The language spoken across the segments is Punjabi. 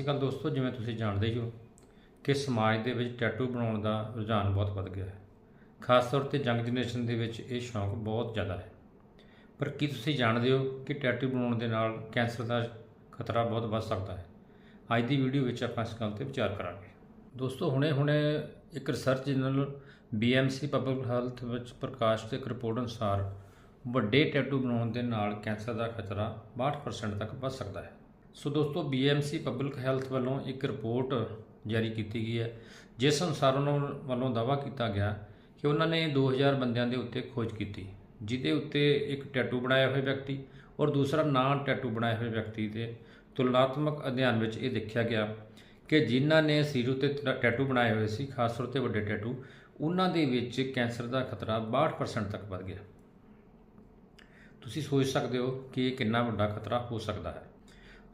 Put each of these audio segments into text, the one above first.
ਸ਼੍ਰੀ ਅਕਾਲ ਦੋਸਤੋ, ਜਿਵੇਂ ਤੁਸੀਂ ਜਾਣਦੇ ਹੀ ਹੋ ਕਿ ਸਮਾਜ ਦੇ ਵਿੱਚ ਟੈਟੂ ਬਣਾਉਣ ਦਾ ਰੁਝਾਨ ਬਹੁਤ ਵੱਧ ਗਿਆ ਹੈ। ਖਾਸ ਤੌਰ ਤੇ ਯੰਗ ਜਨਰੇਸ਼ਨ ਦੇ ਵਿੱਚ ਇਹ ਸ਼ੌਂਕ ਬਹੁਤ ਜ਼ਿਆਦਾ ਹੈ। ਪਰ ਕੀ ਤੁਸੀਂ ਜਾਣਦੇ ਹੋ ਕਿ ਟੈਟੂ ਬਣਾਉਣ ਦੇ ਨਾਲ ਕੈਂਸਰ ਦਾ ਖਤਰਾ ਬਹੁਤ ਵੱਧ ਸਕਦਾ ਹੈ? ਅੱਜ ਦੀ ਵੀਡੀਓ ਵਿੱਚ ਆਪਾਂ ਇਸ ਗੱਲ ਤੇ ਵਿਚਾਰ ਕਰਾਂਗੇ। ਦੋਸਤੋ, ਹੁਣੇ-ਹੁਣੇ ਇੱਕ research journal BMC public health ਵਿੱਚ ਪ੍ਰਕਾਸ਼ਿਤ ਇੱਕ ਰਿਪੋਰਟ ਅਨੁਸਾਰ ਵੱਡੇ ਟੈਟੂ ਬਣਾਉਣ ਦੇ ਨਾਲ ਕੈਂਸਰ ਦਾ ਖਤਰਾ 62% ਤੱਕ ਵੱਧ ਸਕਦਾ ਹੈ। ਸੋ ਦੋਸਤੋ BMC ਪਬਲਿਕ ਹੈਲਥ ਵੱਲੋਂ ਇੱਕ ਰਿਪੋਰਟ ਜਾਰੀ ਕੀਤੀ ਗਈ ਹੈ, ਜਿਸ ਅਨੁਸਾਰ ਉਹਨਾਂ ਵੱਲੋਂ ਦਾਅਵਾ ਕੀਤਾ ਗਿਆ ਕਿ ਉਹਨਾਂ ਨੇ 2000 ਬੰਦਿਆਂ ਦੇ ਉੱਤੇ ਖੋਜ ਕੀਤੀ, ਜਿਹਦੇ ਉੱਤੇ ਇੱਕ ਟੈਟੂ ਬਣਾਇਆ ਹੋਇਆ ਵਿਅਕਤੀ ਔਰ ਦੂਸਰਾ ਨਾ ਟੈਟੂ ਬਣਾਏ ਹੋਏ ਵਿਅਕਤੀ ਦੇ ਤੁਲਨਾਤਮਕ ਅਧਿਐਨ ਵਿੱਚ ਇਹ ਦੇਖਿਆ ਗਿਆ ਕਿ ਜਿਨ੍ਹਾਂ ਨੇ ਸਰੀਰ ਉੱਤੇ ਟ- ਟੈਟੂ ਬਣਾਏ ਹੋਏ ਸੀ, ਖਾਸ ਤੌਰ ਤੇ ਵੱਡੇ ਟੈਟੂ ਉਹਨਾਂ ਦੇ ਵਿੱਚ ਕੈਂਸਰ ਦਾ ਖਤਰਾ 62% ਤੱਕ ਵੱਧ ਗਿਆ। ਤੁਸੀਂ ਸੋਚ ਸਕਦੇ ਹੋ ਕਿ ਇਹ ਕਿੰਨਾ ਵੱਡਾ ਖਤਰਾ ਹੋ ਸਕਦਾ ਹੈ।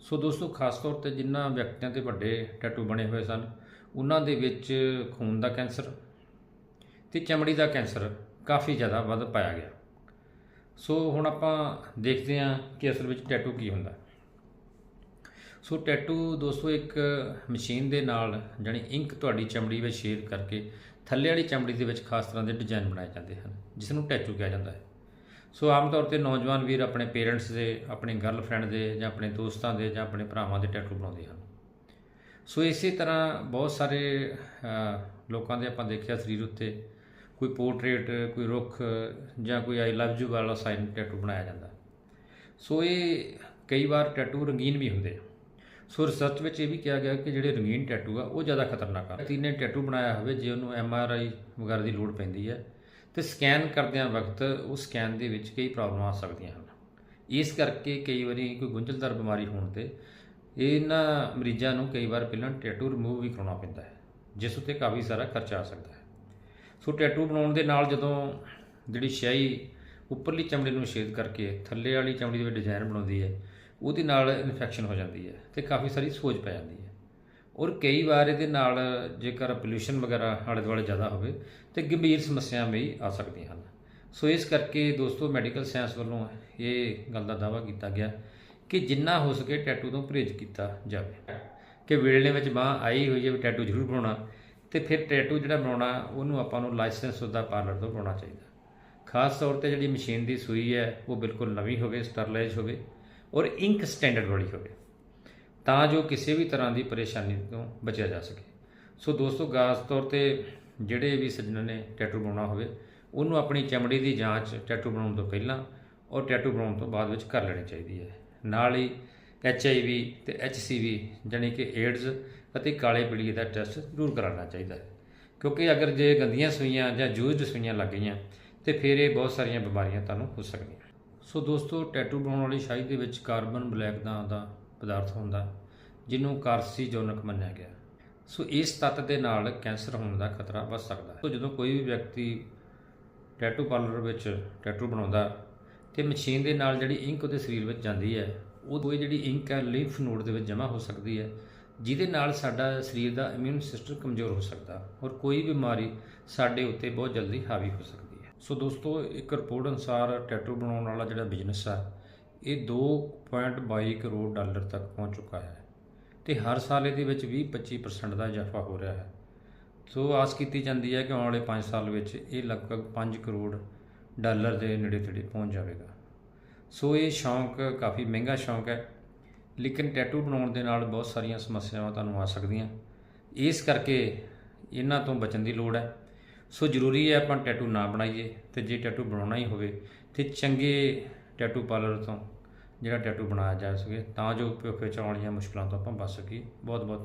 ਸੋ ਦੋਸਤੋ, ਖਾਸ ਤੌਰ ਤੇ ਜਿਨ੍ਹਾਂ ਵਿਅਕਤੀਆਂ ਤੇ ਵੱਡੇ ਟੈਟੂ ਬਣੇ ਹੋਏ ਸਨ, ਉਹਨਾਂ ਦੇ ਵਿੱਚ ਖੂਨ ਦਾ ਕੈਂਸਰ ਤੇ ਚਮੜੀ ਦਾ ਕੈਂਸਰ ਕਾਫੀ ਜ਼ਿਆਦਾ ਵੱਧ ਪਾਇਆ ਗਿਆ। ਸੋ ਹੁਣ ਆਪਾਂ ਦੇਖਦੇ ਹਾਂ ਕਿ ਅਸਲ ਵਿੱਚ ਟੈਟੂ ਕੀ ਹੁੰਦਾ। ਸੋ ਟੈਟੂ ਦੋਸਤੋ, ਇੱਕ ਮਸ਼ੀਨ ਦੇ ਨਾਲ ਜਾਣੀ ਇੰਕ ਤੁਹਾਡੀ ਚਮੜੀ ਵਿੱਚ ਸ਼ੇਡ ਕਰਕੇ ਥੱਲੇ ਵਾਲੀ ਚਮੜੀ ਦੇ ਵਿੱਚ ਖਾਸ ਤਰ੍ਹਾਂ ਦੇ ਡਿਜ਼ਾਈਨ ਬਣਾਏ ਜਾਂਦੇ ਹਨ, ਜਿਸ ਨੂੰ ਟੈਟੂ ਕਿਹਾ ਜਾਂਦਾ ਹੈ। ਸੋ ਆਮ ਤੌਰ ਤੇ ਨੌਜਵਾਨ ਵੀਰ ਆਪਣੇ ਪੇਰੈਂਟਸ ਦੇ, ਆਪਣੇ ਗਰਲਫ੍ਰੈਂਡ ਦੇ ਜਾਂ ਆਪਣੇ ਦੋਸਤਾਂ ਦੇ ਜਾਂ ਆਪਣੇ ਭਰਾਵਾਂ ਦੇ ਟੈਟੂ ਬਣਾਉਂਦੇ ਹਨ। ਸੋ ਇਸੇ ਤਰ੍ਹਾਂ ਬਹੁਤ ਸਾਰੇ ਲੋਕਾਂ ਦੇ ਆਪਾਂ ਦੇਖਿਆ ਸਰੀਰ ਉੱਤੇ ਕੋਈ ਪੋਰਟਰੇਟ ਕੋਈ ਰੁੱਖ ਜਾਂ ਕੋਈ ਆਈ ਲਵ ਯੂ ਵਾਲਾ ਸਾਈਨ ਟੈਟੂ ਬਣਾਇਆ ਜਾਂਦਾ। ਸੋ ਇਹ ਕਈ ਵਾਰ ਟੈਟੂ ਰੰਗੀਨ ਵੀ ਹੁੰਦੇ ਆ। ਸੋ ਰਿਸਰਚ ਵਿੱਚ ਇਹ ਵੀ ਕਿਹਾ ਗਿਆ ਕਿ ਜਿਹੜੇ ਰੰਗੀਨ ਟੈਟੂ ਆ ਉਹ ਜ਼ਿਆਦਾ ਖਤਰਨਾਕ ਆ। ਤੀ ਟੈਟੂ ਬਣਾਇਆ ਹੋਵੇ ਜੇ ਉਹਨੂੰ ਐਮ ਆਰ ਆਈ ਵਗੈਰਾ ਦੀ ਲੋੜ ਪੈਂਦੀ ਹੈ ਤੇ ਸਕੈਨ ਕਰਦਿਆਂ ਵਕਤ ਉਹ ਸਕੈਨ ਦੇ ਵਿੱਚ ਕਈ ਪ੍ਰੋਬਲਮਾਂ ਆ ਸਕਦੀਆਂ ਹਨ। ਇਸ ਕਰਕੇ ਕਈ ਵਾਰੀ ਕੋਈ ਗੁੰਝਲਦਾਰ ਬਿਮਾਰੀ ਹੋਣ ਤੇ ਇਹਨਾਂ ਮਰੀਜ਼ਾਂ ਨੂੰ ਕਈ ਵਾਰ ਪਹਿਲਾਂ ਟੈਟੂ ਰਿਮੂਵ ਵੀ ਕਰਾਉਣਾ ਪੈਂਦਾ ਹੈ, ਜਿਸ ਉੱਤੇ ਕਾਫੀ ਸਾਰਾ ਖਰਚਾ ਆ ਸਕਦਾ ਹੈ। ਸੋ ਟੈਟੂ ਬਣਾਉਣ ਦੇ ਨਾਲ ਜਦੋਂ ਜਿਹੜੀ ਸ਼ਾਈ ਉੱਪਰਲੀ ਚਮੜੀ ਨੂੰ ਛੇਦ ਕਰਕੇ ਥੱਲੇ ਵਾਲੀ ਚਮੜੀ ਦੇ ਵਿੱਚ ਡਿਜ਼ਾਈਨ ਬਣਾਉਂਦੀ ਹੈ, ਉਹਦੇ ਨਾਲ ਇਨਫੈਕਸ਼ਨ ਹੋ ਜਾਂਦੀ ਹੈ ਤੇ ਕਾਫੀ ਸਾਰੀ ਸੋਜ ਪੈ ਜਾਂਦੀ ਹੈ। ਔਰ ਕਈ ਵਾਰ ਇਹਦੇ ਨਾਲ ਜੇਕਰ ਪੋਲੂਸ਼ਨ ਵਗੈਰਾ ਆਲੇ ਦੁਆਲੇ ਜ਼ਿਆਦਾ ਹੋਵੇ, ਤੇ ਗੰਭੀਰ ਸਮੱਸਿਆਵਾਂ ਵੀ ਆ ਸਕਦੀਆਂ ਹਨ। ਸੋ ਇਸ ਕਰਕੇ ਦੋਸਤੋ ਮੈਡੀਕਲ ਸਾਇੰਸ ਵੱਲੋਂ ਇਹ ਗੱਲ ਦਾ ਦਾਅਵਾ ਕੀਤਾ ਗਿਆ ਕਿ ਜਿੰਨਾ ਹੋ ਸਕੇ ਟੈਟੂ ਤੋਂ ਪਰਹੇਜ਼ ਕੀਤਾ ਜਾਵੇ। ਕਿ ਵੇਲਣੇ ਵਿੱਚ ਬਾਹ ਆਈ ਹੋਈ ਹੈ ਵੀ ਟੈਟੂ ਜ਼ਰੂਰ ਬਣਾਉਣਾ, ਤੇ ਫਿਰ ਟੈਟੂ ਜਿਹੜਾ ਬਣਾਉਣਾ, ਉਹਨੂੰ ਆਪਾਂ ਨੂੰ ਲਾਇਸੈਂਸ ਉਹਦਾ ਪਾਰਲਰ ਤੋਂ ਬਣਾਉਣਾ ਚਾਹੀਦਾ। ਖਾਸ ਤੌਰ ਤੇ ਜਿਹੜੀ ਮਸ਼ੀਨ ਦੀ ਸੂਈ ਹੈ, ਉਹ ਬਿਲਕੁਲ ਨਵੀਂ ਹੋਵੇ ਸਟਰਲਾਈਜ਼ ਹੋਵੇ, ਔਰ ਇੰਕ ਸਟੈਂਡਰਡ ਵਾਲੀ ਹੋਵੇ। ਤਾਂ ਜੋ ਕਿਸੇ ਵੀ ਤਰ੍ਹਾਂ ਦੀ ਪਰੇਸ਼ਾਨੀ ਤੋਂ ਬਚਿਆ ਜਾ ਸਕੇ। ਸੋ ਦੋਸਤੋ, ਖਾਸ ਤੌਰ ਤੇ ਜਿਹੜੇ ਵੀ ਸੱਜਣ ਨੇ ਟੈਟੂ ਬਣਾਉਣਾ ਹੋਵੇ, ਉਹਨੂੰ ਆਪਣੀ ਚਮੜੀ ਦੀ ਜਾਂਚ ਟੈਟੂ ਬਣਾਉਣ ਤੋਂ ਪਹਿਲਾਂ ਔਰ ਟੈਟੂ ਬਣਾਉਣ ਤੋਂ ਬਾਅਦ ਵਿੱਚ ਕਰ ਲੈਣੀ ਚਾਹੀਦੀ ਹੈ। ਨਾਲ ਹੀ ਐਚ ਆਈ ਵੀ ਤੇ ਐਚ ਸੀ ਵੀ ਜਾਣੀ ਕਿ ਏਡਜ਼ ਅਤੇ ਕਾਲੇ ਪੀਲੀਏ ਦਾ ਟੈਸਟ ਜ਼ਰੂਰ ਕਰਾਉਣਾ ਚਾਹੀਦਾ ਹੈ। ਕਿਉਂਕਿ ਅਗਰ ਜੇ ਗੰਦੀਆਂ ਸੂਈਆਂ ਜਾਂ ਜੂਜ਼ਡ ਸੂਈਆਂ ਲੱਗ ਗਈਆਂ, ਤੇ ਫਿਰ ਇਹ ਬਹੁਤ ਸਾਰੀਆਂ ਬਿਮਾਰੀਆਂ ਤੁਹਾਨੂੰ ਹੋ ਸਕਦੀਆਂ। ਸੋ ਦੋਸਤੋ, ਟੈਟੂ ਬਣਾਉਣ ਵਾਲੀ ਸ਼ਾਈ ਦੇ ਵਿੱਚ ਕਾਰਬਨ ਬਲੈਕ ਦਾ ਦਾ ਪਦਾਰਥ ਹੁੰਦਾ, ਜਿਹਨੂੰ ਕਾਰਸੀਜੋਨਕ ਮੰਨਿਆ ਗਿਆ। ਸੋ ਇਸ ਤੱਤ ਦੇ ਨਾਲ ਕੈਂਸਰ ਹੋਣ ਦਾ ਖਤਰਾ ਵੱਧ ਸਕਦਾ ਹੈ। ਸੋ ਜਦੋਂ ਕੋਈ ਵੀ ਵਿਅਕਤੀ ਟੈਟੂ ਪਾਰਲਰ ਵਿੱਚ ਟੈਟੂ ਬਣਾਉਂਦਾ ਤੇ ਮਸ਼ੀਨ ਦੇ ਨਾਲ ਜਿਹੜੀ ਇੰਕ ਉਹਦੇ ਸਰੀਰ ਵਿੱਚ ਜਾਂਦੀ ਹੈ, ਉਹ ਇਹ ਜਿਹੜੀ ਇੰਕ ਹੈ ਲਿੰਫ ਨੋਡ ਦੇ ਵਿੱਚ ਜਮ੍ਹਾਂ ਹੋ ਸਕਦੀ ਹੈ, ਜਿਹਦੇ ਨਾਲ ਸਾਡਾ ਸਰੀਰ ਦਾ ਇਮਿਊਨ ਸਿਸਟਮ ਕਮਜ਼ੋਰ ਹੋ ਸਕਦਾ ਔਰ ਕੋਈ ਬਿਮਾਰੀ ਸਾਡੇ ਉੱਤੇ ਬਹੁਤ ਜਲਦੀ ਹਾਵੀ ਹੋ ਸਕਦੀ ਹੈ। ਸੋ ਦੋਸਤੋ, ਇੱਕ ਰਿਪੋਰਟ ਅਨੁਸਾਰ ਟੈਟੂ ਬਣਾਉਣ ਵਾਲਾ ਜਿਹੜਾ ਬਿਜ਼ਨਸ ਆ ਇਹ 2.22 ਕਰੋੜ ਡਾਲਰ ਤੱਕ ਪਹੁੰਚ ਚੁੱਕਾ ਹੈ ਤੇ ਹਰ ਸਾਲ ਇਹਦੇ ਵਿੱਚ 20-25% ਦਾ ਇਜ਼ਾਫਾ ਹੋ ਰਿਹਾ ਹੈ। ਸੋ ਆਸ ਕੀਤੀ ਜਾਂਦੀ ਹੈ ਕਿ ਆਉਣ ਵਾਲੇ 5 ਸਾਲ ਵਿੱਚ ਇਹ ਲਗਭਗ 5 ਕਰੋੜ ਡਾਲਰ ਦੇ ਨੇੜੇ ਤੇੜੇ ਪਹੁੰਚ ਜਾਵੇਗਾ। ਸੋ ਇਹ ਸ਼ੌਂਕ, ਕਾਫੀ ਮਹਿੰਗਾ ਸ਼ੌਂਕ ਹੈ, ਲੇਕਿਨ ਟੈਟੂ ਬਣਾਉਣ ਦੇ ਨਾਲ ਬਹੁਤ ਸਾਰੀਆਂ ਸਮੱਸਿਆਵਾਂ ਤੁਹਾਨੂੰ ਆ ਸਕਦੀਆਂ। ਇਸ ਕਰਕੇ ਇਹਨਾਂ ਤੋਂ ਬਚਣ ਦੀ ਲੋੜ ਹੈ। ਸੋ ਜ਼ਰੂਰੀ ਹੈ ਆਪਾਂ ਟੈਟੂ ਨਾ ਬਣਾਈਏ ਤੇ ਜੇ ਟੈਟੂ ਬਣਾਉਣਾ ਹੀ ਹੋਵੇ ਤੇ ਚੰਗੇ ਟੈਟੂ ਪਾਰਲਰ ਤੋਂ ਜਿਹੜਾ ਟੈਟੂ ਬਣਾਇਆ ਜਾ ਸਕੇ ਤਾਂ ਜੋ ਭਵਿੱਖ ਵਿੱਚ ਆਉਣ ਵਾਲੀਆਂ ਮੁਸ਼ਕਲਾਂ ਤੋਂ ਆਪਾਂ ਬਚ ਸਕੀਏ। ਬਹੁਤ ਬਹੁਤ ਧੰਨਵਾਦ।